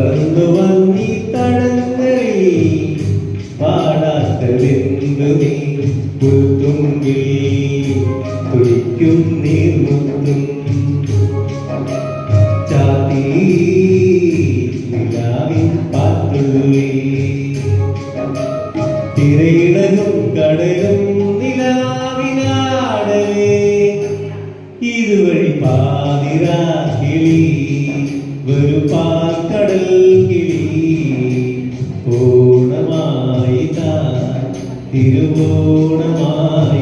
പറന്നു വന്നി തടങ്ങളിൽ പാടാത്ത വെന്തുമേ പുൽത്തുമ്പിൽ തുടിക്കും നീർമുത്തും ചാത്തി നിലാവിൻ പാത്തുള്ളി. തിരയിടലും കടലും ഒരു പാൽക്കടൽ കിളി ഓണമായി താ. തിരുവോണമായി